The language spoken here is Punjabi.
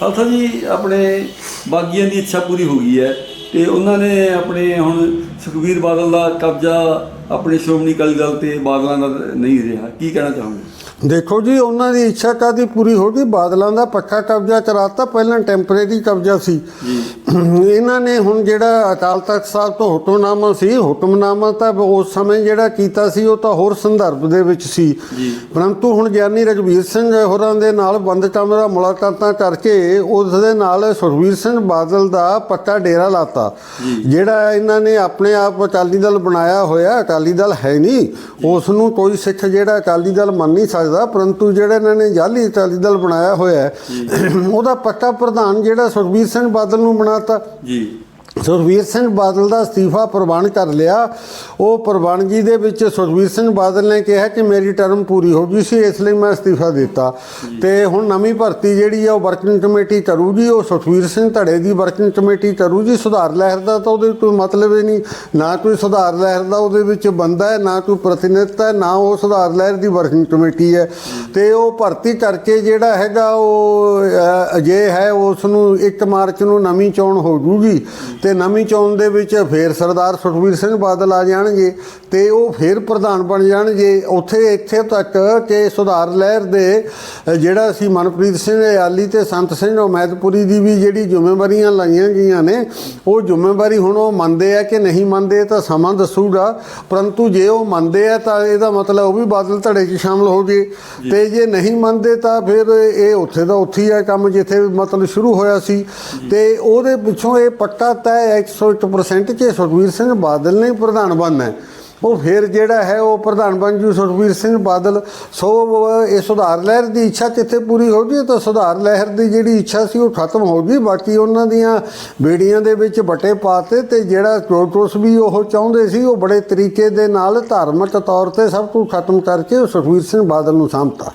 ਖਾਲਸਾ ਜੀ, ਆਪਣੇ ਬਾਗੀਆਂ ਦੀ ਇੱਛਾ ਪੂਰੀ ਹੋ ਗਈ ਹੈ ਤੇ ਉਹਨਾਂ ਨੇ ਆਪਣੇ ਹੁਣ ਸੁਖਬੀਰ ਬਾਦਲ ਦਾ ਕਬਜ਼ਾ ਆਪਣੇ ਸ਼੍ਰੋਮਣੀ ਅਕਾਲੀ ਦਲ ਤੇ ਬਾਦਲਾਂ ਦਾ ਨਹੀਂ ਰਿਹਾ। ਕੀ ਕਹਿਣਾ ਚਾਹੋਗੇ? ਦੇਖੋ ਜੀ ਉਹਨਾਂ ਦੀ ਇੱਛਾ ਕਾਦੀ ਪੂਰੀ ਹੋ ਗਈ? ਬਾਦਲਾਂ ਦਾ ਪੱਕਾ ਕਬਜ਼ਾ ਕਰਾਤਾ ਪਹਿਲਾਂ ਟੈਂਪਰੇਰੀ ਕਬਜ਼ਾ ਸੀ। ਇਹਨਾਂ ਨੇ ਹੁਣ ਜਿਹੜਾ ਅਕਾਲ ਤਖਤ ਸਾਹਿਬ ਤੋਂ ਹੁਕਮਨਾਮਾ ਸੀ ਹੁਕਮਨਾਮਾ ਤਾਂ ਉਸ ਸਮੇਂ ਜਿਹੜਾ ਕੀਤਾ ਸੀ ਉਹ ਤਾਂ ਹੋਰ ਸੰਦਰਭ ਦੇ ਵਿੱਚ ਸੀ। ਪਰੰਤੂ ਹੁਣ ਗਿਆਨੀ ਰਘਵੀਰ ਸਿੰਘ ਹੋਰਾਂ ਦੇ ਨਾਲ ਬੰਦ ਕਮਰਾ ਮੁਲਾਕਾਤਾਂ ਕਰਕੇ ਉਸ ਦੇ ਨਾਲ ਸੁਖਬੀਰ ਸਿੰਘ ਬਾਦਲ ਦਾ ਪੱਕਾ ਡੇਰਾ ਲਾਤਾ। ਜਿਹੜਾ ਇਹਨਾਂ ਨੇ ਆਪਣੇ ਆਪ ਅਕਾਲੀ ਦਲ ਬਣਾਇਆ ਹੋਇਆ ਅਕਾਲੀ ਦਲ ਹੈ ਨਹੀਂ। ਉਸ ਨੂੰ ਕੋਈ ਸਿੱਖ ਜਿਹੜਾ ਅਕਾਲੀ ਦਲ ਮੰਨ ਨਹੀਂ ਸਕਦਾ। ਪਰੰਤੂ ਜਿਹੜਾ ਇਹਨਾਂ ਨੇ ਜਾਲੀ ਅਕਾਲੀ ਦਲ ਬਣਾਇਆ ਹੋਇਆ ਉਹਦਾ ਪੱਕਾ ਪ੍ਰਧਾਨ ਜਿਹੜਾ ਸੁਖਬੀਰ ਸਿੰਘ ਬਾਦਲ ਨੂੰ ਬਣਾਤਾ। ਜੀ। ਸੁਖਬੀਰ ਸਿੰਘ ਬਾਦਲ ਦਾ ਅਸਤੀਫਾ ਪ੍ਰਵਾਨ ਕਰ ਲਿਆ। ਉਹ ਪ੍ਰਵਾਨਗੀ ਦੇ ਵਿੱਚ ਸੁਖਬੀਰ ਸਿੰਘ ਬਾਦਲ ਨੇ ਕਿਹਾ ਕਿ ਮੇਰੀ ਟਰਮ ਪੂਰੀ ਹੋ ਗਈ ਸੀ, ਇਸ ਲਈ ਮੈਂ ਅਸਤੀਫਾ ਦਿੱਤਾ। ਤੇ ਹੁਣ ਨਵੀਂ ਭਰਤੀ ਜਿਹੜੀ ਆ, ਉਹ ਵਰਕਿੰਗ ਕਮੇਟੀ ਕਰੂਗੀ। ਉਹ ਸੁਖਬੀਰ ਸਿੰਘ ਧੜੇ ਦੀ ਵਰਕਿੰਗ ਕਮੇਟੀ ਕਰੂਗੀ। ਸੁਧਾਰ ਲਹਿਰ ਦਾ ਤਾਂ ਉਹਦੇ ਕੋਈ ਮਤਲਬ ਹੀ ਨਹੀਂ। ਨਾ ਕੋਈ ਸੁਧਾਰ ਲਹਿਰ ਦਾ ਉਹਦੇ ਵਿੱਚ ਬੰਦਾ ਹੈ, ਨਾ ਕੋਈ ਪ੍ਰਤੀਨਿਧਤਾ ਹੈ, ਨਾ ਉਹ ਸੁਧਾਰ ਲਹਿਰ ਦੀ ਵਰਕਿੰਗ ਕਮੇਟੀ ਹੈ। ਤੇ ਉਹ ਭਰਤੀ ਕਰਕੇ ਜਿਹੜਾ ਹੈਗਾ, ਉਹ ਅਜੇ ਹੈ ਉਸ ਨੂੰ 1 ਮਾਰਚ ਨੂੰ ਨਵੀਂ ਚੋਣ ਹੋ ਜੂਗੀ ਤੇ ਨਵੀਂ ਚੋਣ ਦੇ ਵਿੱਚ ਫੇਰ ਸਰਦਾਰ ਸੁਖਬੀਰ ਸਿੰਘ ਬਾਦਲ ਆ ਜਾਣਗੇ ਤੇ ਉਹ ਫੇਰ ਪ੍ਰਧਾਨ ਬਣ ਜਾਣਗੇ। ਉੱਥੇ ਇੱਥੇ ਤੱਕ ਕਿ ਸੁਧਾਰ ਲਹਿਰ ਦੇ ਜਿਹੜਾ ਸੀ ਮਨਪ੍ਰੀਤ ਸਿੰਘ ਆਲੀ ਤੇ ਸੰਤ ਸਿੰਘ ਉਮੈਦਪੁਰੀ ਦੀ ਵੀ ਜਿਹੜੀ ਜ਼ਿੰਮੇਵਾਰੀਆਂ ਲਾਈਆਂ ਗਈਆਂ ਨੇ ਉਹ ਜ਼ਿੰਮੇਵਾਰੀ ਹੁਣ ਉਹ ਮੰਨਦੇ ਆ ਕਿ ਨਹੀਂ ਮੰਨਦੇ ਤਾਂ ਸਮਾਂ ਦੱਸੂਗਾ। ਪਰੰਤੂ ਜੇ ਉਹ ਮੰਨਦੇ ਆ ਤਾਂ ਇਹਦਾ ਮਤਲਬ ਉਹ ਵੀ ਬਾਦਲ ਧੜੇ 'ਚ ਸ਼ਾਮਲ ਹੋ ਜੇ। ਤੇ ਜੇ ਨਹੀਂ ਮੰਨਦੇ ਤਾਂ ਫਿਰ ਇਹ ਉੱਥੇ ਦਾ ਉੱਥੇ ਹੀ ਹੈ ਕੰਮ ਇੱਥੇ ਮਤਲਬ ਸ਼ੁਰੂ ਹੋਇਆ ਸੀ ਤੇ ਉਹਦੇ ਪਿੱਛੋਂ ਇਹ ਪੱਕਾ ਤੈ 101% ਕਿ ਸੁਖਬੀਰ ਸਿੰਘ ਬਾਦਲ ਨੇ ਪ੍ਰਧਾਨ ਬਣਨਾ ਹੈ। ਉਹ ਫਿਰ ਜਿਹੜਾ ਹੈ, ਉਹ ਪ੍ਰਧਾਨ ਬਣ ਜੂ ਸੁਖਬੀਰ ਸਿੰਘ ਬਾਦਲ। ਸੋ ਇਹ ਸੁਧਾਰ ਲਹਿਰ ਦੀ ਇੱਛਾ ਕਿੱਥੇ ਪੂਰੀ ਹੋ ਗਈ ਤਾਂ ਸੁਧਾਰ ਲਹਿਰ ਦੀ ਜਿਹੜੀ ਇੱਛਾ ਸੀ ਉਹ ਖਤਮ ਹੋ ਗਈ। ਬਾਕੀ ਉਹਨਾਂ ਦੀਆਂ ਬੇੜੀਆਂ ਦੇ ਵਿੱਚ ਬਟੇ ਪਾਤੇ ਤੇ ਜਿਹੜਾ ਕੋਟੋਸ ਵੀ ਉਹ ਚਾਹੁੰਦੇ ਸੀ, ਉਹ ਬੜੇ ਤਰੀਕੇ ਦੇ ਨਾਲ ਧਾਰਮਿਕ ਤੌਰ ਤੇ ਸਭ ਕੁਝ ਖਤਮ ਕਰਕੇ ਉਹ ਸੁਖਬੀਰ ਸਿੰਘ ਬਾਦਲ ਨੂੰ ਸਾਂਭਤਾ।